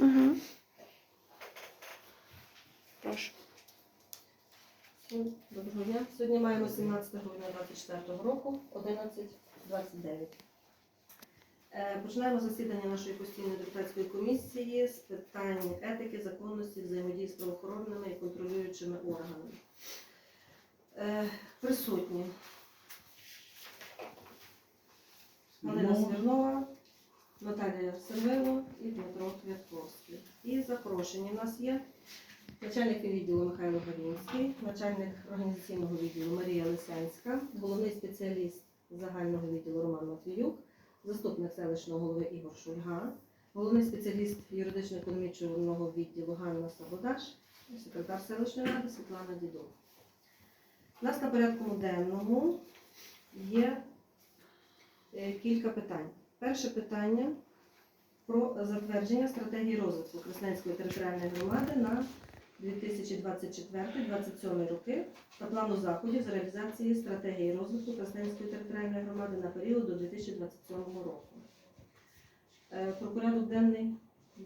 Угу. Прошу. Доброго дня. Сьогодні маємо 17 грудня 2024 року, 11.29. Е, Починаємо засідання нашої постійної депутатської комісії з питань етики, законності, взаємодії з правоохоронними і контролюючими органами. Е, Присутні Галина Смірнова, Наталія Семенова і Дмитро Квятковський. І запрошені у нас є начальник відділу Михайло Гавінський, начальник організаційного відділу Марія Лисянська, головний спеціаліст загального відділу Роман Матвіюк, заступник селищного голови Ігор Шульга, головний спеціаліст юридично-економічного відділу Ганна Сабодаш, секретар селищної ради Світлана Дідова. У нас на порядку денному є е, кілька питань. Перше питання про затвердження стратегії розвитку Красненської територіальної громади на 2024-2027 роки та плану заходів з реалізації стратегії розвитку Красненської територіальної громади на період до 2027 року. Е, Про денний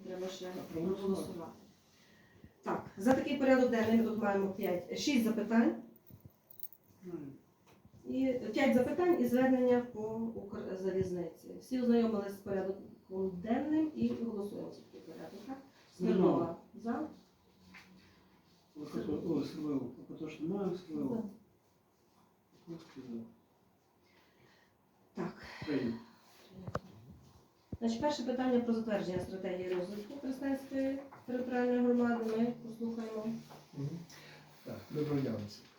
треба ще проголосувати. Так, за такий порядок денний ми тут маємо 5, 6 запитань. І 5 запитань і звернення по Укрзалізниці. Всі ознайомилися з порядком денним і голосуємо за такий порядок. так? Смірнова за. О, СВО. Поточно маємо СВО. Так. Значить, перше питання про затвердження стратегії розвитку Красненської територіальної громади. Ми послухаємо. Так, доброго дня. всім. Е,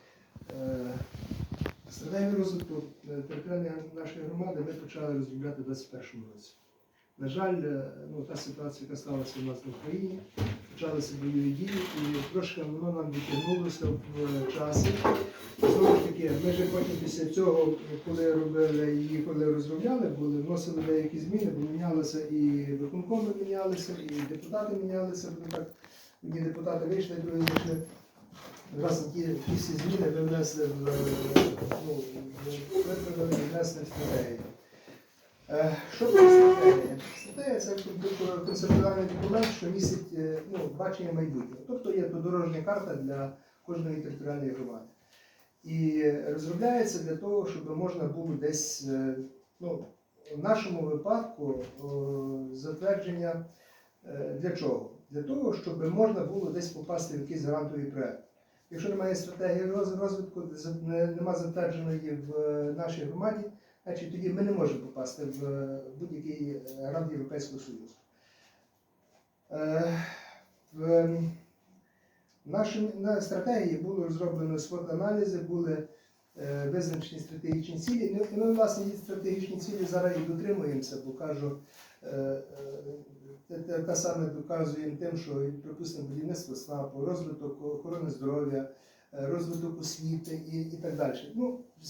Стратегію розвитку е, територіальної нашої громади ми почали розробляти у 2021 році. На жаль, е, ну, та ситуація, яка сталася у нас в Україні, почалися бойові дії, і трошки воно нам відтягнулося в е, часі. Знову ж таки, ми ж потім після цього, коли робили її, коли розробляли, були, вносили деякі зміни, бо мінялися і виконкоми мінялися, і депутати мінялися, одні депутати вийшли, другі вийшли. Раз ті, ті всі зміни ви внесли в е, ну, внесли в стратегію. Е, Що таке стратегія? Стратегія це концептуальний документ, що містить е, ну, бачення майбутнього. Тобто є то дорожня карта для кожної територіальної громади. І розробляється для того, щоб можна було десь, ну, в нашому випадку затвердження для чого? Для того, щоб можна було десь попасти в якийсь грантовий проект. Якщо немає стратегії розвитку, за- не- нема затвердженої в е, нашій громаді, значить тоді ми не можемо попасти в е, будь-який е, Європейського Союзу. В ем, нашій на стратегії було розроблено свот-аналізи, були е, визначені стратегічні цілі. Ну, ми, власне, ці стратегічні цілі зараз і дотримуємося, бо кажу, те- саме доказуємо тим, що, припустимо, будівництво СНАПу, розвиток охорони здоров'я, е, розвиток освіти і, і так далі. Ну, в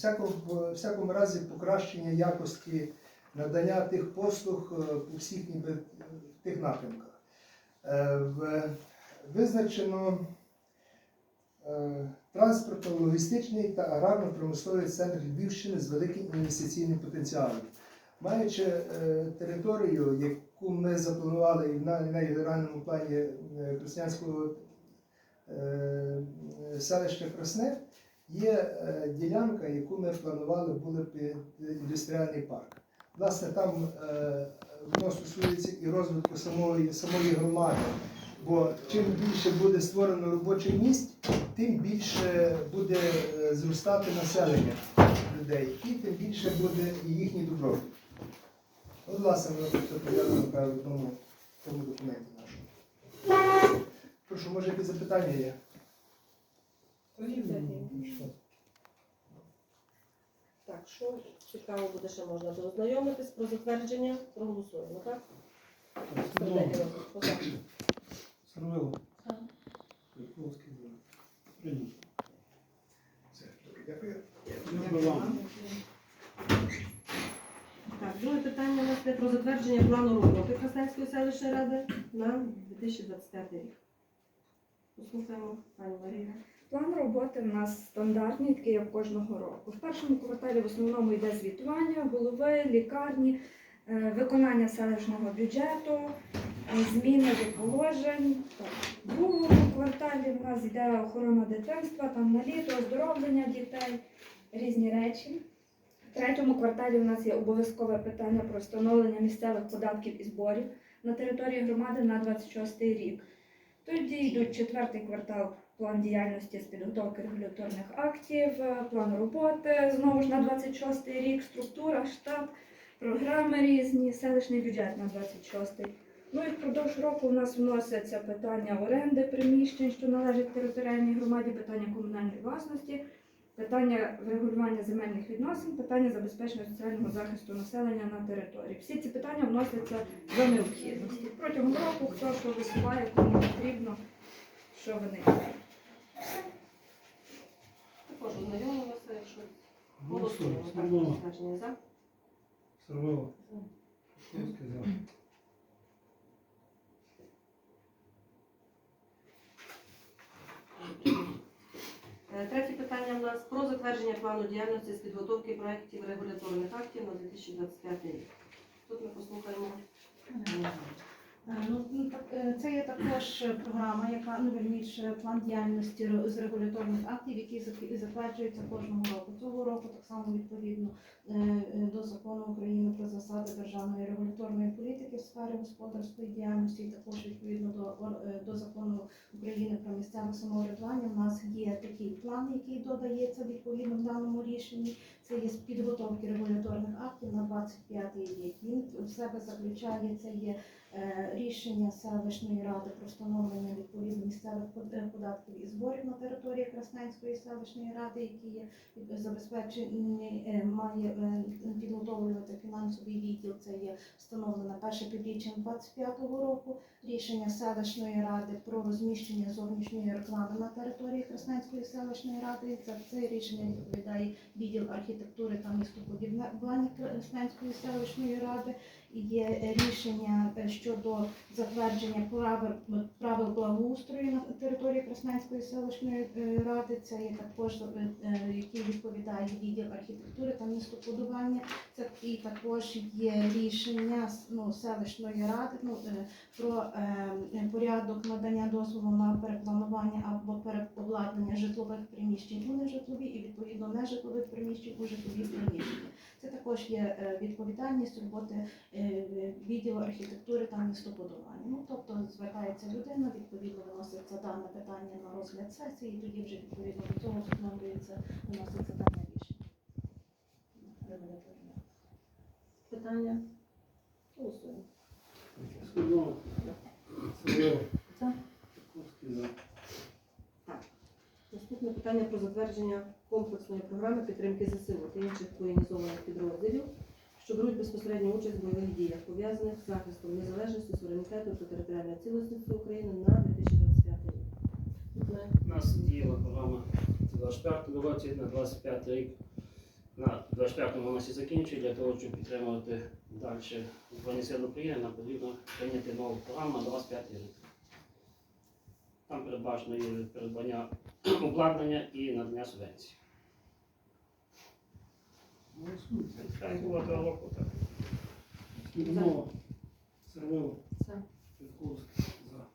всякому, разі покращення якості надання тих послуг е, по всіх ніби тих напрямках. Е, Визначено е, транспортно-логістичний та аграрно-промисловий центр Львівщини з великим інвестиційним потенціалом. Маючи е, територію, яку ми запланували і в на- на генеральному плані е, Краснянського е, селища Красне, є е, ділянка, яку ми планували були під індустріальний парк. Власне, там е, воно стосується і розвитку самої, самої громади. Бо чим більше буде створено робочих місць, тим більше буде е, зростати населення людей, і тим більше буде їхній добробут. От, власне, воно тут определено в тому, тому документі нашому. Прошу, може якісь запитання є? Так, що цікаво буде, ще можна дознайомитись про затвердження. Проголосуємо, так? Все, добре, дякую. Дякую вам. Друге питання у нас є про затвердження плану роботи Красненської селищної ради на 2025 рік. Послухаємо, пані Марія. План роботи в нас стандартний, такий як кожного року. В першому кварталі в основному йде звітування голови, лікарні, е, виконання селищного бюджету, е, зміни до положень. В другому кварталі в нас йде охорона дитинства, там на літо, оздоровлення дітей, різні речі. В третьому кварталі у нас є обов'язкове питання про встановлення місцевих податків і зборів на території громади на 26 рік. Тоді йдуть четвертий квартал план діяльності з підготовки регуляторних актів, план роботи знову ж на 26 рік, структура, штат, програми різні, селищний бюджет на 26. й Ну і впродовж року у нас вносяться питання оренди приміщень, що належать територіальній громаді, питання комунальної власності, питання врегулювання земельних відносин, питання забезпечення соціального захисту населення на території. Всі ці питання вносяться за необхідності. Протягом року хто що висуває, кому потрібно, що виникає. Також ознайомилися, якщо Голосуємо. голосуємо. Так, Смірнова. значення за. Сервило. Петровський за. Е, Третє питання в нас про затвердження плану діяльності з підготовки проєктів регуляторних актів на 2025 рік. Тут ми послухаємо. Е, Ну, ну, так, е, це є також програма, яка ну вірніше план діяльності з регуляторних актів, які зак- затверджуються кожного року. Цього року так само відповідно е, до закону України про засади державної регуляторної політики в сфері господарської діяльності, і також відповідно до до закону України про місцеве самоврядування. У нас є такий план, який додається відповідно в даному рішенні. Це є з підготовки регуляторних актів на 25 рік. Він в себе заключає це є рішення селищної ради про встановлення відповідно місцевих е, податків і зборів на території Красненської селищної ради, які є забезпечені, е, має е, підготовлювати фінансовий відділ. Це є встановлено перше півріччя 25-го року. Рішення селищної ради про розміщення зовнішньої реклами на території Красненської селищної ради. За це рішення відповідає відділ архітектури та містобудівлення Красненської селищної ради. Є рішення е, щодо затвердження правил, благоустрою на території Красненської селищної е, ради. Це є також е, який відповідає відділ архітектури та містобудування. Це і також є рішення ну, селищної ради ну, про е, порядок надання дозволу на перепланування або переобладнання житлових приміщень у нежитлові і відповідно нежитлових приміщень у житлові приміщення. Це також є е, відповідальність роботи е, відділу архітектури та містобудування. Ну тобто звертається людина, відповідно виноситься дане питання на розгляд сесії, і тоді вже відповідно до цього встановлюється, виноситься дане рішення. Питання? Голосуємо. Сервило. За. Наступне питання про затвердження комплексної програми підтримки ЗСУ та інших воєнізованих підрозділів, що беруть безпосередню участь в бойових діях, пов'язаних з захистом незалежності, суверенітету та територіальної цілісності України на 2025 рік. У нас діяла програма 24 році на 25 рік. На 25-му вона всі закінчує. Для того, щоб підтримувати далі Збройні Сили України, нам потрібно прийняти нову програму на 25 рік. Там передбачено є придбання обладнання і надання так. Смірнова. Сервило. За. За.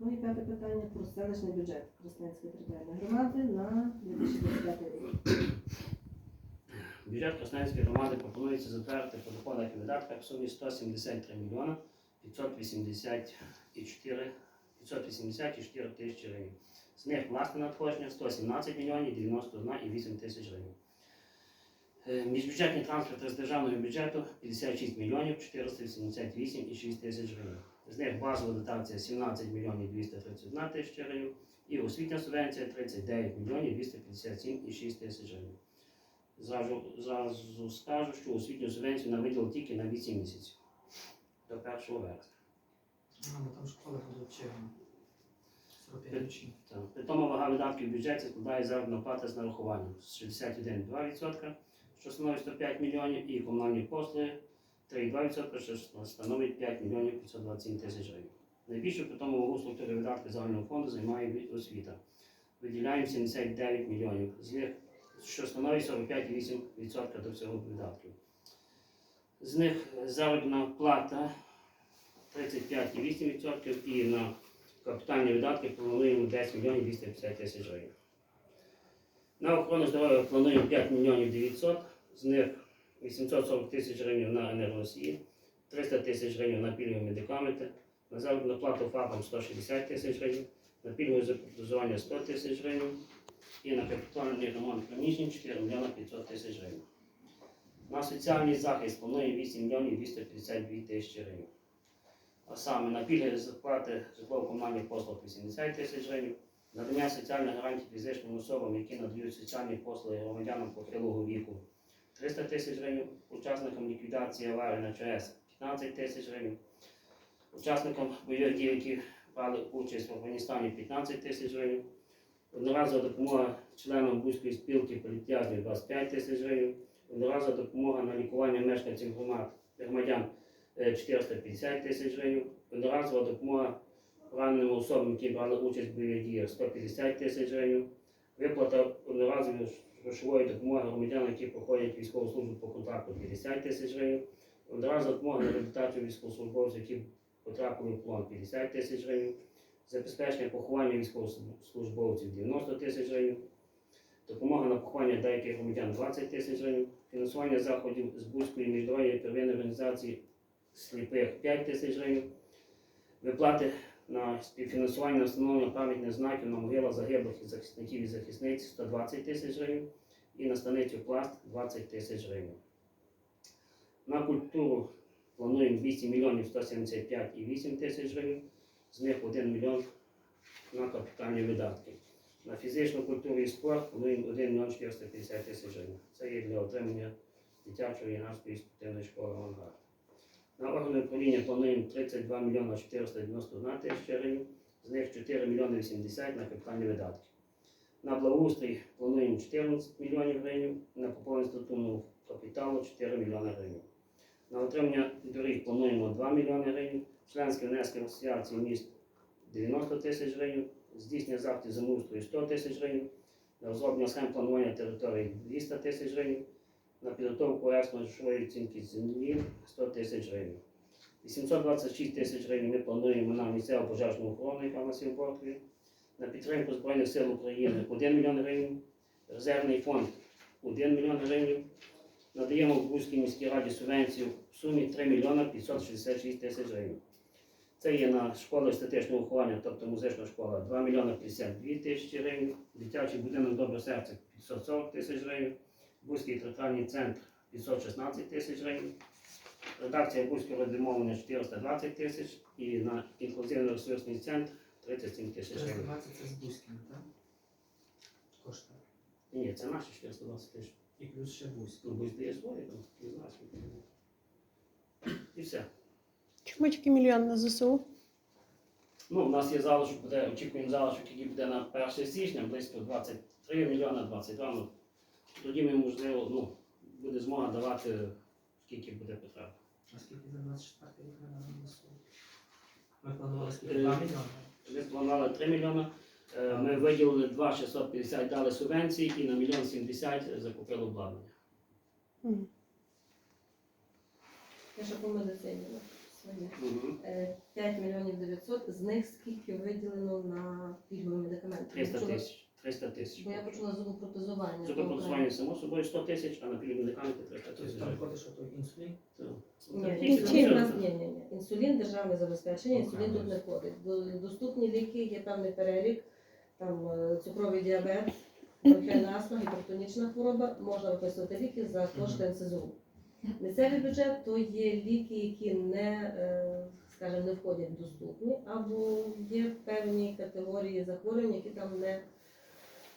Ну і п'яте питання про селищний бюджет Красненської територіальної громади на 2025 рік. Бюджет Красненської громади пропонується затвердити по доходах і видатках в сумі 173 мільйона 584 584 тисячі гривень. З них власне надходження 117 мільйонів 91,8 тисяч гривень. Е, Міжбюджетні трансферти з державного бюджету 56 мільйонів 488,6 тисяч гривень. З них базова дотація 17 мільйонів 231 тисяча гривень і освітня субвенція 39 мільйонів 257,6 тисяч гривень. Зразу, зразу скажу, що освітню субвенцію нам виділили тільки на 8 місяців до 1 вересня. А, бо там школи будуть червні. 45 учнів. При вага видатків в бюджеті складає заробітна плата з нарахуванням 61,2%, що становить 105 мільйонів, і комунальні послуги 3,2%, що становить 5 мільйонів 527 тисяч гривень. Найбільше при тому вагу структури загального фонду займає освіта. Виділяємо 79 мільйонів, з них що становить 45,8% до всього видатків. З них заробітна плата 35,8% і на капітальні видатки плануємо 10 мільйонів 250 тисяч гривень. На охорону здоров'я плануємо 5 мільйонів 900, з них 840 тисяч гривень на енергоносії, 300 тисяч гривень на пільгові медикаменти, на заробітну плату ФАПам 160 тисяч гривень, на пільгове закупізування 100 тисяч гривень і на капітальний ремонт приміщень 4 мільйона 500 тисяч гривень. На соціальний захист плануємо 8 мільйонів 252 тисячі гривень. А саме на пільги зарплати житлово-комунальних послуг 80 тисяч гривень, надання соціальних гарантій фізичним особам, які надають соціальні послуги громадянам похилого віку 300 тисяч гривень, учасникам ліквідації аварії на ЧАЕС 15 тисяч гривень, учасникам бойових дій, які брали участь в Афганістані 15 тисяч гривень, одноразова допомога членам Бузької спілки політв'язнів 25 тисяч гривень, одноразова допомога на лікування мешканців громад, громадян 450 тисяч гривень, одноразова допомога пораненим особам, які брали участь в бойових діях 150 тисяч гривень, виплата одноразової грошової допомоги громадянам, які проходять військову службу по контракту 50 тисяч гривень, одноразова допомога на реабілітацію військовослужбовців, які потрапили в полон 50 тисяч гривень, забезпечення поховання військовослужбовців 90 тисяч гривень, допомога на поховання деяких громадян 20 тисяч гривень, фінансування заходів з Бузької міжнародної первинної організації сліпих 5 тисяч гривень, виплати на співфінансування на встановлення пам'ятних знаків на могилах загиблих і захисників і захисниць 120 тисяч гривень і на станицю пласт 20 тисяч гривень. На культуру плануємо 200 мільйонів 175,8 тисяч гривень, з них 1 мільйон на капітальні видатки. На фізичну культуру і спорт плануємо 1 мільйон 450 тисяч гривень. Це є для отримання дитячої юнацької спортивної школи «Авангард». На органи управління плануємо 32 мільйона 491 тисяча гривень, з них 4 мільйони 80 на капітальні видатки. На благоустрій плануємо 14 мільйонів гривень, на поповнення статутного капіталу 4 мільйони гривень. На отримання доріг плануємо 2 мільйони гривень, членські внески в асоціації міст 90 тисяч гривень, здійснення заходів землеустрою 100 тисяч гривень, розроблення схем планування території 200 тисяч гривень, на підготовку грошової оцінки землі 100 тисяч гривень. 826 тисяч гривень ми плануємо на місцеву пожежну охорону, яка у нас на підтримку Збройних сил України 1 мільйон гривень, резервний фонд 1 мільйон гривень, надаємо в Бузькій міській раді субвенцію в сумі 3 мільйона 566 тисяч гривень. Це є на школу естетичного виховання, тобто музична школа 2 мільйона 52 тисячі гривень, дитячий будинок Добре серце 540 тисяч гривень, Бузький територіальний центр 516 тисяч гривень, редакція Бузького радіомовлення 420 тисяч і на інклюзивно-ресурсний центр 37 тисяч гривень. 420 це з Бузьким, так? Кошти. Ні, це наші 420 тисяч. І плюс ще Бузький. Ну, Бузь дає свої, там, не знаю, скільки. І все. Чому тільки мільйон на ЗСУ? Ну, у нас є залишок, буде, очікуємо залишок, який буде на 1 січня, близько 23 мільйона, 22. Ну, тоді ми, можливо, ну, буде змога давати, скільки буде потреба. А скільки за 24 рік ви на ЗСУ? Ми планували скільки? Е, 2 мільйони. Ми планували 3 мільйони, е, ми виділили 2 650, дали субвенції і на мільйон 70 закупили обладнання. Я ще по медицині своє. Е, 5 мільйонів 900, з них скільки виділено на пільгові медикаменти? 300 тисяч. 300 тисяч. Бо я почула зубопротезування. Зубопротезування само собою 100 тисяч, а на медикаменти 300 Тобто тисяч. там виходить, що той інсулін. Ні, інсулін, у нас, ні, ні, ні. інсулін державне забезпечення, інсулін тут не входить. Доступні ліки, є певний перелік, там е, цукровий діабет, бронхіальна астма, гіпертонічна хвороба, можна виписувати ліки за кошти НСЗУ. Місцевий бюджет то є ліки, які не, е, скажімо, не входять в доступні, або є певні категорії захворювань, які там не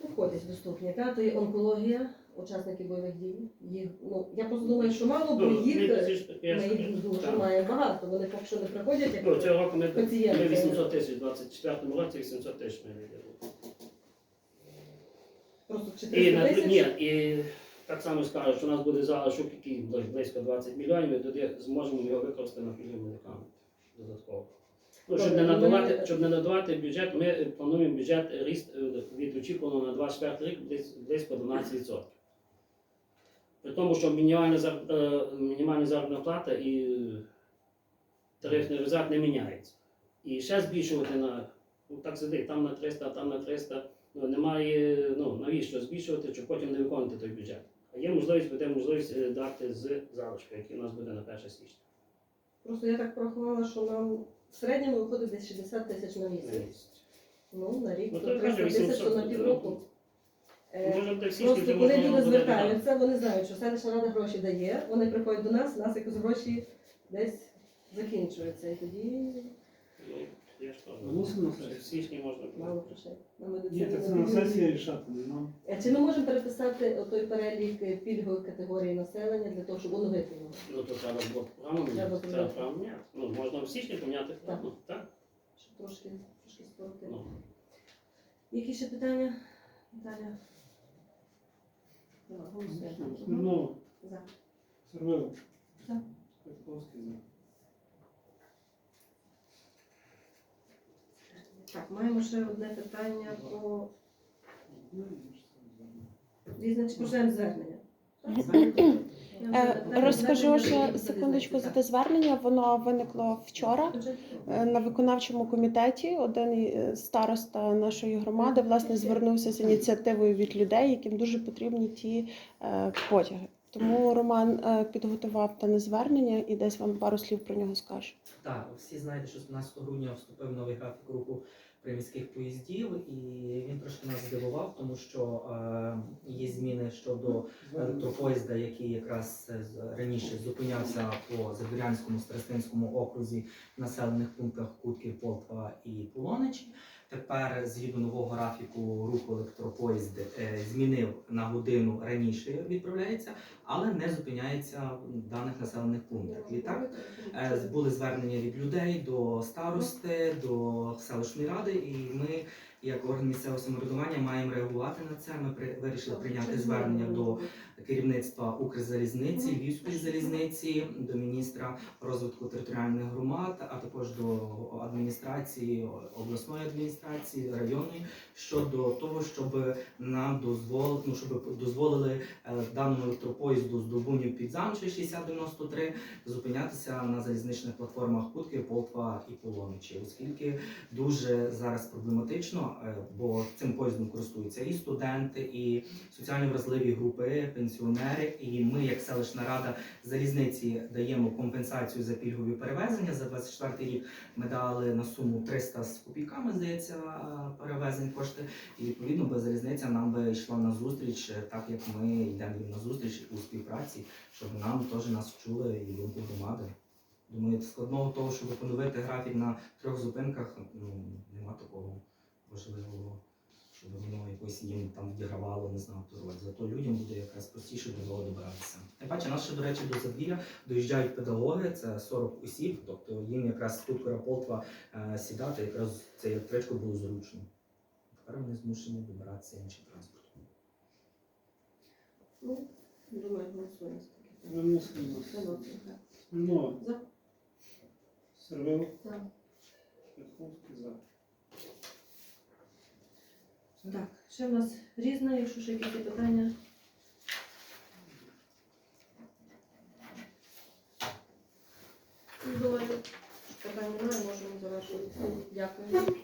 входять в доступні. Та? То є онкологія, учасники бойових дій. Їх, ну, я просто думаю, що мало, бо Ну, їх ми я ж їх дуже так. маємо багато, вони поки що не приходять, як Ну, цього року ми, пацієнти. ми 800 тисяч, в 24 році 800 тисяч ми виділили. просто І, 400 на, тисяч. ні, і так само скажу, що у нас буде залишок, який бли- близько 20 мільйонів, і тоді зможемо його використати на пільгові медикаменти додатково. Ну, щоб, не надавати, щоб не надавати бюджет, ми плануємо бюджет ріст е, від очікуваного на 24 рік близь- близько 12%. При тому, що мінімальна, зар- е, мінімальна заробітна плата і тарифний резерв не міняється. І ще збільшувати на, ну так сидить, там на 300, а там на 300. Ну, немає, ну навіщо збільшувати, щоб потім не виконувати той бюджет. А є можливість, буде можливість е, дати з залишку, який у нас буде на 1 січня. Просто я так порахувала, що нам в середньому виходить десь 60 тисяч на місяць. Ну, на рік Ну, то то 300 каже, тисяч, 800, то на півроку. Е, Може, буде всі Просто скільки коли можна люди буде звертаються, вони знають, що селищна рада гроші дає, вони приходять до нас, у нас якось гроші десь закінчуються. І тоді Ну, я ж кажу, що в січні можна мало грошей. На Ні, медицину. так це на сесії рішати не нам. Е, Чи ми можемо переписати той перелік е, пільгових категорій населення для того, щоб оновити його? Ну, то треба було програму Треба міняти. Треба програму міняти. Ну, можна в січні поміняти програму, так? Щоб трошки, трошки скоротити. Ну, Які ще питання? Наталя? Давай, голосуємо. Смірнова, За. Сервило. Петковський за. Так, маємо ще одне питання про Ну, і звернення. Е, Розкажу ще секундочку за те звернення. Воно виникло вчора е, на виконавчому комітеті. Один е, староста нашої громади власне звернувся з ініціативою від людей, яким дуже потрібні ті потяги. Тому Роман е, підготував дане звернення і десь вам пару слів про нього скаже. Так, всі знаєте, що 17 грудня вступив новий графік руху приміських поїздів, і він трошки нас здивував, тому що е, є зміни щодо електропоїзда, який якраз е, раніше зупинявся по Задорянському Старостинському окрузі в населених пунктах Кутків, Полтва і Полоничі. Тепер, згідно нового графіку руху електропоїзд е, змінив на годину раніше відправляється, але не зупиняється в даних населених пунктах. Відтак так Були звернення від людей до старости, до селищної ради, і ми, як орган місцевого самоврядування, маємо реагувати на це. Ми при, вирішили прийняти звернення до керівництва Укрзалізниці, Львівської залізниці, до міністра розвитку територіальних громад, а також до адміністрації обласної адміністрації, районної щодо того, щоб нам дозволили, ну, щоб дозволили е, даному електропоїзду з Довбунів під Замчою 6093 зупинятися на залізничних платформах Кутки, Полтва і Полоничі, оскільки дуже зараз проблематично, е, бо цим поїздом користуються і студенти, і соціально вразливі групи, пенсіонери. І ми, як селищна рада залізниці, даємо компенсацію за пільгові перевезення. За 24 рік ми дали на суму 300 з копійками, здається, перевезень кошти. І відповідно би залізниця нам би йшла на зустріч, е, так як ми йдемо на зустріч у співпраці, щоб нам теж нас вчули і думку громади. Думаю, складного того, щоб поновити графік на трьох зупинках, ну нема такого важливого, щоб воно якось їм там відігравало, не знаю, ту роль. Зато людям буде якраз простіше до того добиратися. Тим паче, нас ще, до речі, до Задвір'я доїжджають педагоги, це 40 осіб, тобто їм якраз тут Полтва е, сідати, якраз це електричку було зручно. Тепер вони змушені добиратися іншим транспортом. Ну, думаю, голосуємо. Виносимо. Виносимо, так. За. Сервило. За. Петковський за. Так, ще в нас різне, якщо ще якісь питання. Давайте Думаю, питань немає, можемо завершувати. Дякую.